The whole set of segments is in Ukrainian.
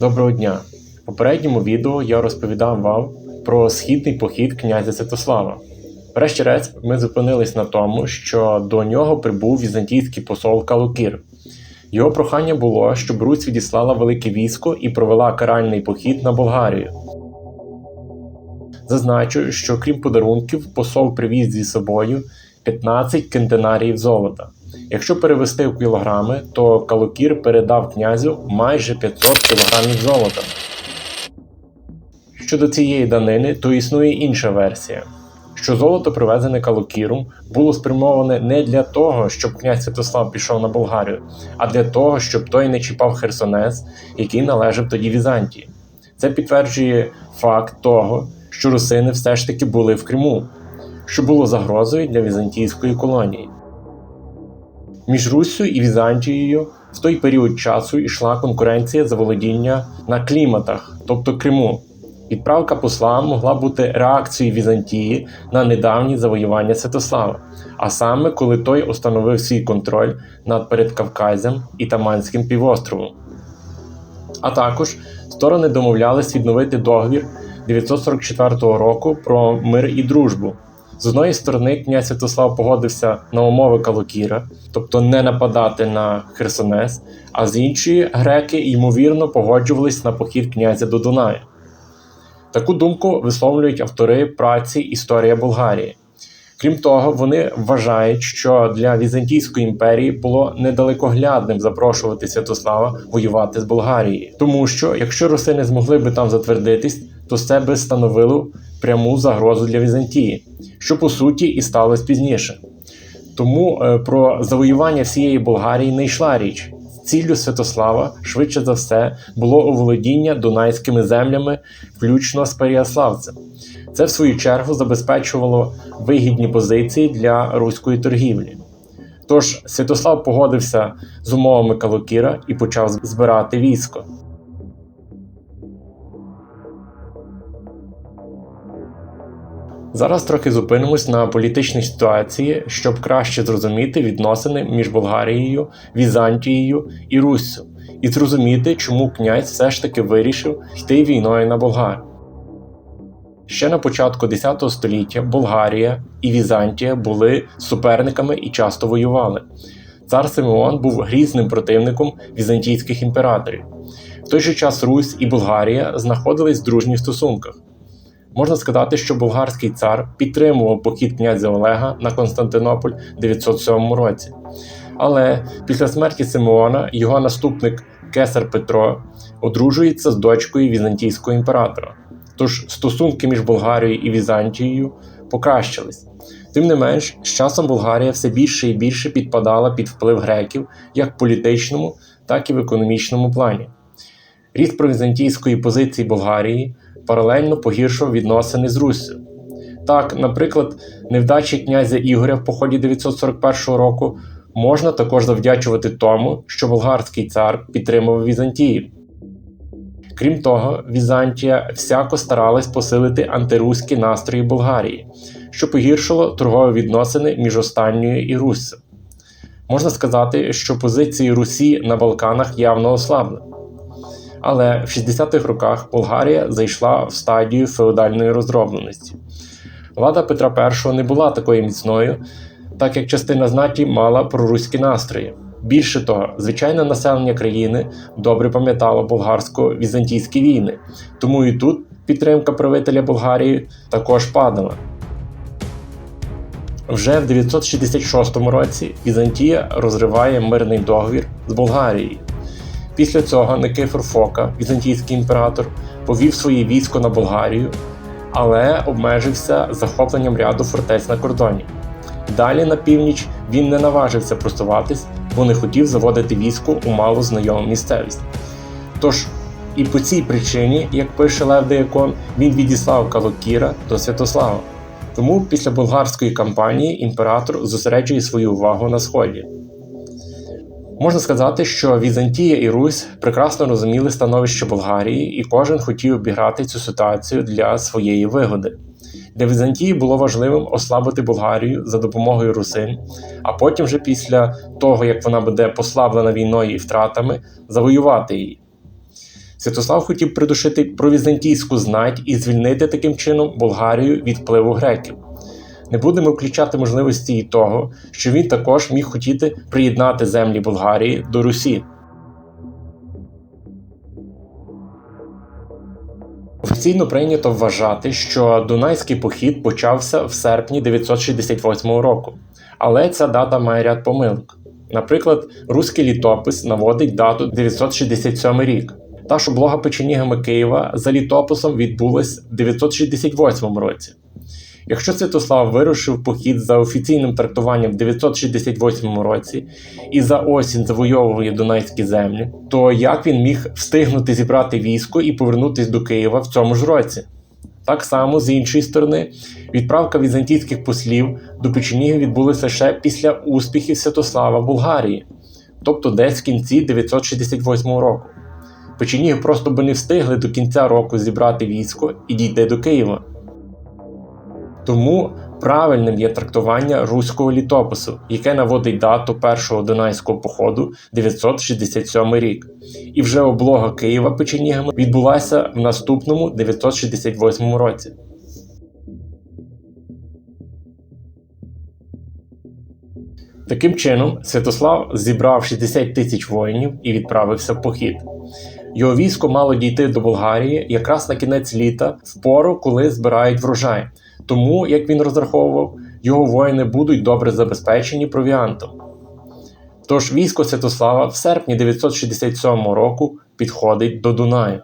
Доброго дня! В попередньому відео я розповідав вам про східний похід князя Святослава. Врешті-решт, ми зупинились на тому, що до нього прибув візантійський посол Калукір. Його прохання було, щоб Русь відіслала велике військо і провела каральний похід на Болгарію. Зазначу, що крім подарунків, посол привіз зі собою 15 кентенаріїв золота. Якщо перевести в кілограми, то Калукір передав князю майже 500 кілограмів золота. Щодо цієї данини, то існує інша версія, що золото, привезене Калукіром, було спрямоване не для того, щоб князь Святослав пішов на Болгарію, а для того, щоб той не чіпав Херсонес, який належав тоді Візантії. Це підтверджує факт того, що русини все ж таки були в Криму, що було загрозою для візантійської колонії. Між Руссю і Візантією в той період часу йшла конкуренція за володіння на кліматах, тобто Криму. Відправка посла могла бути реакцією Візантії на недавні завоювання Святослава, а саме коли той установив свій контроль над Передкавказем і Таманським півостровом. А також сторони домовлялись відновити договір 944 року про мир і дружбу. З одної сторони, князь Святослав погодився на умови Калокіра, тобто не нападати на Херсонес, а з іншої греки ймовірно погоджувались на похід князя до Дунаю. Таку думку висловлюють автори праці Історія Болгарії. Крім того, вони вважають, що для Візантійської імперії було недалекоглядним запрошувати Святослава воювати з Болгарією, тому що якщо русини змогли би там затвердитись, то це би становило пряму загрозу для Візантії, що по суті і сталося пізніше. Тому е, про завоювання всієї Болгарії не йшла річ. Ціллю Святослава, швидше за все, було оволодіння дунайськими землями, включно з Переяславцем. Це, в свою чергу, забезпечувало вигідні позиції для руської торгівлі. Тож Святослав погодився з умовами Калокіра і почав збирати військо. Зараз трохи зупинимось на політичній ситуації, щоб краще зрозуміти відносини між Болгарією, Візантією і Руссю, і зрозуміти, чому князь все ж таки вирішив йти війною на Болгар. Ще на початку X століття Болгарія і Візантія були суперниками і часто воювали. Цар Симеон був грізним противником візантійських імператорів. В той же час Русь і Болгарія знаходились в дружніх стосунках. Можна сказати, що болгарський цар підтримував похід князя Олега на Константинополь в 907 році. Але після смерті Симеона його наступник Кесар Петро одружується з дочкою візантійського імператора. Тож стосунки між Болгарією і Візантією покращились. Тим не менш, з часом Болгарія все більше і більше підпадала під вплив греків як в політичному, так і в економічному плані. Ріст провізантійської позиції Болгарії паралельно погіршував відносини з Руссю. Так, наприклад, невдачі князя Ігоря в поході 941 року можна також завдячувати тому, що болгарський цар підтримував Візантію. Крім того, Візантія всяко старалась посилити антируські настрої Болгарії, що погіршило торгові відносини між останньою і Руссю. Можна сказати, що позиції Русі на Балканах явно ослабли. Але в 60-х роках Болгарія зайшла в стадію феодальної розробленості. Влада Петра І не була такою міцною, так як частина знаті мала проруські настрої. Більше того, звичайне населення країни добре пам'ятало болгарсько-візантійські війни, тому і тут підтримка правителя Болгарії також падала. Вже в 966 році Візантія розриває мирний договір з Болгарією. Після цього Никифор Фока, візантійський імператор, повів своє військо на Болгарію, але обмежився захопленням ряду фортець на кордоні. Далі на північ він не наважився просуватись, бо не хотів заводити військо у мало знайому місцевість. Тож і по цій причині, як пише Лев Деякон, він відіслав Калокіра до Святослава. Тому після болгарської кампанії імператор зосереджує свою увагу на сході. Можна сказати, що Візантія і Русь прекрасно розуміли становище Болгарії, і кожен хотів обіграти цю ситуацію для своєї вигоди. Для Візантії було важливим ослабити Болгарію за допомогою русин, а потім, вже після того, як вона буде послаблена війною і втратами, завоювати її. Святослав хотів придушити провізантійську знать і звільнити таким чином Болгарію від впливу греків. Не будемо включати можливості і того, що він також міг хотіти приєднати землі Болгарії до Русі. Офіційно прийнято вважати, що Дунайський похід почався в серпні 968 року, але ця дата має ряд помилок. Наприклад, руський літопис наводить дату 967 рік. Та ж облога печенігами Києва за літописом відбулась в 968 році. Якщо Святослав вирушив похід за офіційним трактуванням в 968 році і за осінь завойовує Дунайські землі, то як він міг встигнути зібрати військо і повернутися до Києва в цьому ж році? Так само, з іншої сторони, відправка візантійських послів до Печенігів відбулася ще після успіхів Святослава в Болгарії, тобто десь в кінці 968 року. Печеніги просто би не встигли до кінця року зібрати військо і дійти до Києва. Тому правильним є трактування руського літопису, яке наводить дату першого Дунайського походу 967 рік. І вже облога Києва печенігами відбулася в наступному 968 році. Таким чином, Святослав зібрав 60 тисяч воїнів і відправився в похід. Його військо мало дійти до Болгарії якраз на кінець літа, в пору, коли збирають врожай. Тому, як він розраховував, його воїни будуть добре забезпечені провіантом. Тож військо Святослава в серпні 967 року підходить до Дунаю.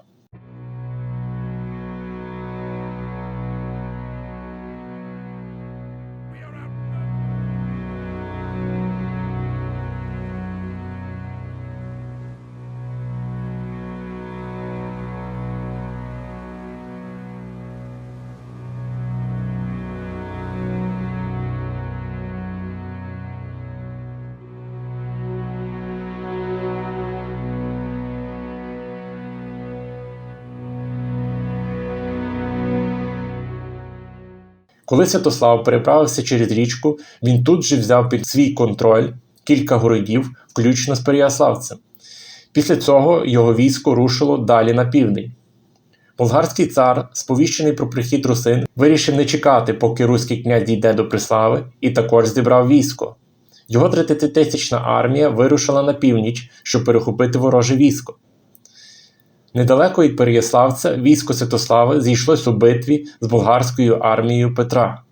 Коли Святослав переправився через річку, він тут же взяв під свій контроль кілька городів, включно з Переяславцем. Після цього його військо рушило далі на південь. Болгарський цар, сповіщений про прихід русин, вирішив не чекати, поки руський князь дійде до Прислави, і також зібрав військо. Його 30-тисячна армія вирушила на північ, щоб перехопити вороже військо. Недалеко від Переяславця військо Святослави зійшлось у битві з болгарською армією Петра.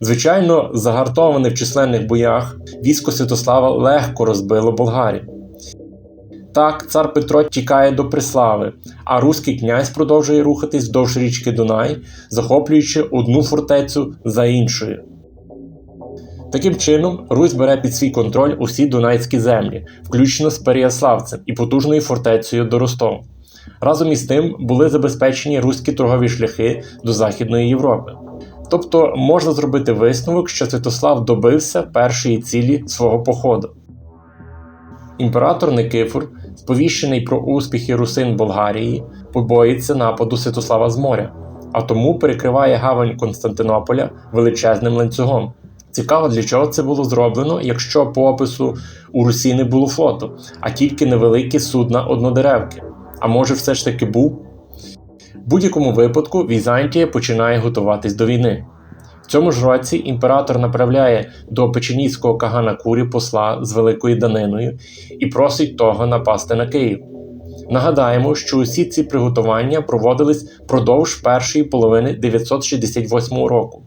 Звичайно, загартоване в численних боях, військо Святослава легко розбило болгарів. Так, цар Петро тікає до Преслави, а руський князь продовжує рухатись вздовж річки Дунай, захоплюючи одну фортецю за іншою. Таким чином, Русь бере під свій контроль усі дунайські землі, включно з Переяславцем і потужною фортецею до Ростова. Разом із тим були забезпечені руські торгові шляхи до Західної Європи. Тобто можна зробити висновок, що Святослав добився першої цілі свого походу. Імператор Никифор, сповіщений про успіхи русин Болгарії, побоїться нападу Святослава з моря, а тому перекриває гавань Константинополя величезним ланцюгом. Цікаво, для чого це було зроблено, якщо по опису у Русі не було флоту, а тільки невеликі судна однодеревки. А може, все ж таки був? В будь-якому випадку Візантія починає готуватись до війни. В цьому ж році імператор направляє до печеніського кагана Курі посла з великою даниною і просить того напасти на Київ. Нагадаємо, що усі ці приготування проводились впродовж першої половини 968 року,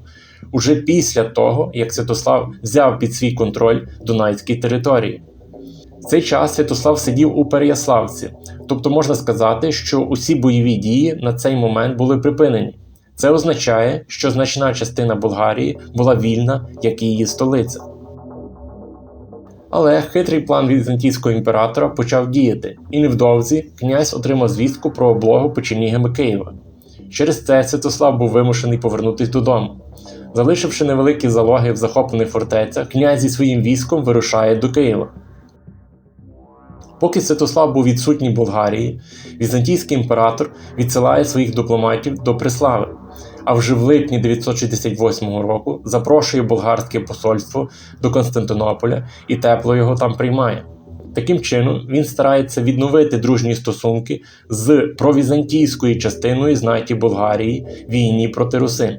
уже після того, як Святослав взяв під свій контроль Дунайські території. В цей час Святослав сидів у Переяславці, тобто можна сказати, що усі бойові дії на цей момент були припинені. Це означає, що значна частина Болгарії була вільна, як і її столиця. Але хитрий план візантійського імператора почав діяти, і невдовзі князь отримав звістку про облогу печенігами Києва. Через це Святослав був вимушений повернутися додому. Залишивши невеликі залоги в захоплених фортецях, князь зі своїм військом вирушає до Києва. Поки Святослав був відсутній Болгарії, візантійський імператор відсилає своїх дипломатів до Преслави, а вже в липні 968 року запрошує болгарське посольство до Константинополя і тепло його там приймає. Таким чином, він старається відновити дружні стосунки з провізантійською частиною знаті Болгарії війні проти Русин.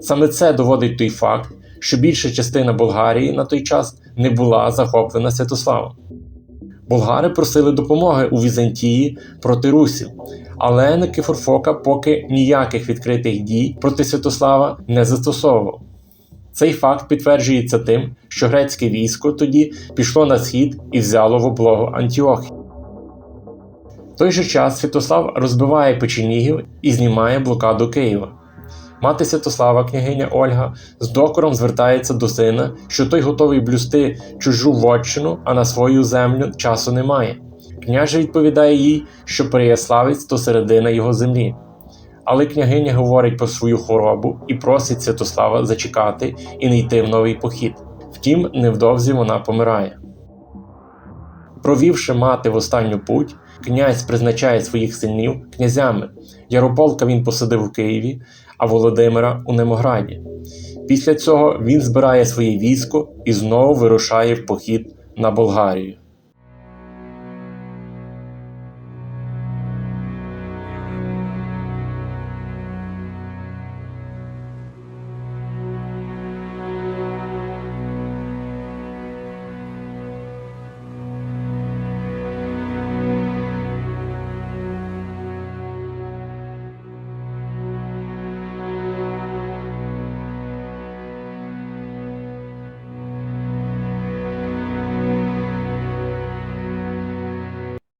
Саме це доводить той факт, що більша частина Болгарії на той час не була захоплена Святославом. Болгари просили допомоги у Візантії проти русів, але Никифор Фока поки ніяких відкритих дій проти Святослава не застосовував. Цей факт підтверджується тим, що грецьке військо тоді пішло на схід і взяло в облогу Антіохії. В той же час Святослав розбиває печенігів і знімає блокаду Києва. Мати Святослава, княгиня Ольга, з докором звертається до сина, що той готовий блюсти чужу вотчину, а на свою землю часу немає. Княже відповідає їй, що Переяславець то середина його землі. Але княгиня говорить про свою хворобу і просить Святослава зачекати і не йти в новий похід. Втім, невдовзі вона помирає. Провівши мати в останню путь, князь призначає своїх синів князями. Ярополка він посадив у Києві, а Володимира у Немограді. Після цього він збирає своє військо і знову вирушає в похід на Болгарію.